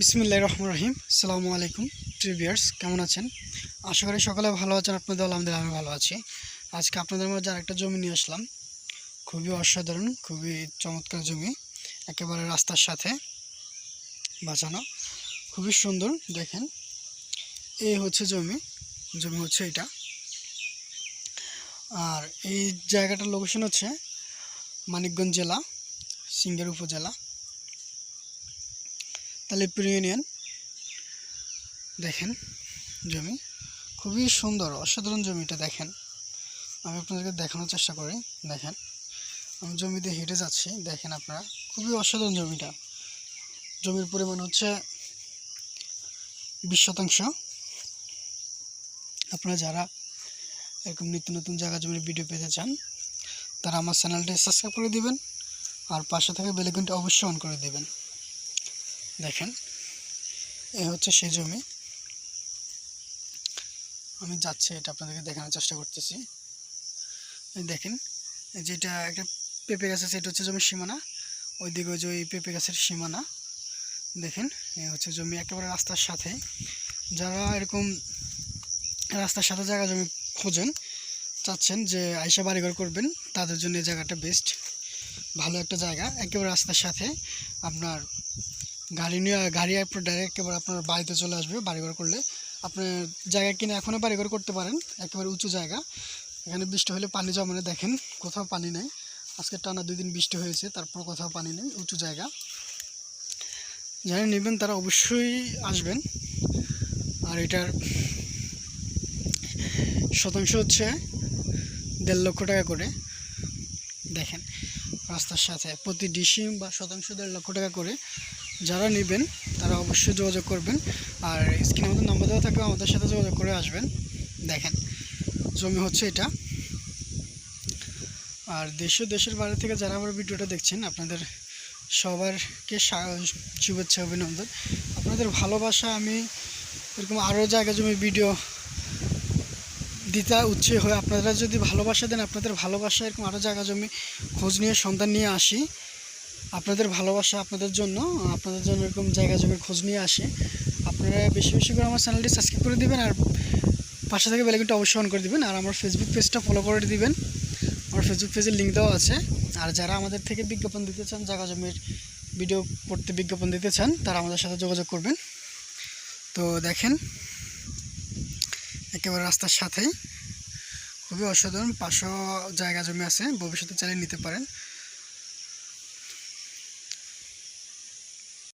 বিসমিল্লাহ রহমান রহিম। সালামু আলাইকুম ট্রিভিয়ার্স কেমন আছেন? আশা করি সকালে ভালো আছেন, আপনাদের আলহামদুলিল্লাহ আমি ভালো আছি। আজকে আপনাদের মাঝে আরেকটা জমি নিয়ে আসলাম। খুবই অসাধারণ, খুবই চমৎকার জমি, একেবারে রাস্তার সাথে বাঁচানো, খুবই সুন্দর, দেখেন। এই হচ্ছে জমি জমি হচ্ছে এটা। আর এই জায়গাটার লোকেশন হচ্ছে মানিকগঞ্জ জেলা, সিঙ্গের উপজেলা। তালিপুর ইউনিয়ন। দেখেন জমি, খুবই সুন্দর, অসাধারণ জমিটা দেখেন। আমি আপনাদেরকে দেখানোর চেষ্টা করি, দেখেন। আমি জমিতে হেঁটে যাচ্ছি, দেখেন আপনারা, খুবই অসাধারণ জমিটা। জমির পরিমাণ হচ্ছে বিশ শতাংশ। আপনারা যারা এরকম নিত্য নতুন জায়গা জমির ভিডিও পেতে চান, তারা আমার চ্যানেলটি সাবস্ক্রাইব করে দিবেন, আর পাশে থাকা বেলেকনটা অবশ্যই অন করে দেবেন। দেখেন, এ হচ্ছে সেই জমি। আমি যাচ্ছি, এটা আপনাদেরকে দেখানোর চেষ্টা করতেছি। দেখেন যেটা একটা পেঁপে গাছ আছে এটা হচ্ছে জমির সীমানা, ওইদিকে ওই যে ওই পেঁপে গাছের সীমানা। দেখেন, এ হচ্ছে জমি একেবারে রাস্তার সাথে। যারা এরকম রাস্তার সাথে জায়গা জমি খোঁজেন, চাচ্ছেন যে আইসা বাড়িঘর করবেন, তাদের জন্য এই জায়গাটা বেস্ট ভালো একটা জায়গা, একেবারে রাস্তার সাথে। আপনার গাড়ি নিয়ে, গাড়ি আপনার ডাইরেক্ট একেবারে আপনার বাড়িতে চলে আসবে, বাড়িঘর করলে। আপনার জায়গা কিনে এখনও বাড়িঘর করতে পারেন, একেবারে উঁচু জায়গা। এখানে বৃষ্টি হলে পানি জমানে দেখেন কোথাও পানি নেই। আজকে টানা দুই দিন বৃষ্টি হয়েছে, তারপর কোথাও পানি নেই, উঁচু জায়গা। যারা নেবেন তারা অবশ্যই আসবেন। আর এটার শতাংশ হচ্ছে দেড় লক্ষ টাকা করে। দেখেন, রাস্তার সাথে প্রতি ডিসিম বা শতাংশ দেড় লক্ষ টাকা করে। যারা নেবেন, তারা অবশ্যই যোগাযোগ করবেন। আর স্ক্রিনে আমাদের নাম্বার দেওয়া থাকবে আমাদের সাথে যোগাযোগ করে আসবেন। দেখেন, জমি হচ্ছে এটা। আর দেশ, দেশের বাইরে থেকে যারা আমার ভিডিওটা দেখছেন, আপনাদের সবারকে স্বা- শুভেচ্ছা, অভিনন্দন। আপনাদের ভালোবাসা, আমি এরকম আরও জায়গা জমি ভিডিও দিতে উৎসাহী হয়ে আপনারা যদি ভালোবাসা দেন, আপনাদের ভালোবাসা এরকম আরও জায়গা জমি খোঁজ নিয়ে, সন্ধান নিয়ে আসি। আপনাদের ভালোবাসা আপনাদের জন্য আপনাদের জন্য এরকম জায়গা জমির খোঁজ নিয়ে আসে। আপনারা বেশি বেশি করে আমার চ্যানেলটি সাবস্ক্রাইব করে দিবেন আর পাশে থেকে বেলাইকনটা অবশ্যই অন করে দিবেন আর আমার ফেসবুক পেজটা ফলো করে দিবেন। আমার ফেসবুক পেজের লিঙ্ক দেওয়া আছে। আর যারা আমাদের থেকে বিজ্ঞাপন দিতে চান, জায়গা জমির ভিডিও করতে বিজ্ঞাপন দিতে চান, তারা আমাদের সাথে যোগাযোগ করবেন। তো দেখেন, একেবারে রাস্তার সাথেই। খুবই অসাধারণ, পাঁচশো জায়গা জমি আছে, ভবিষ্যতে চালিয়ে নিতে পারেন।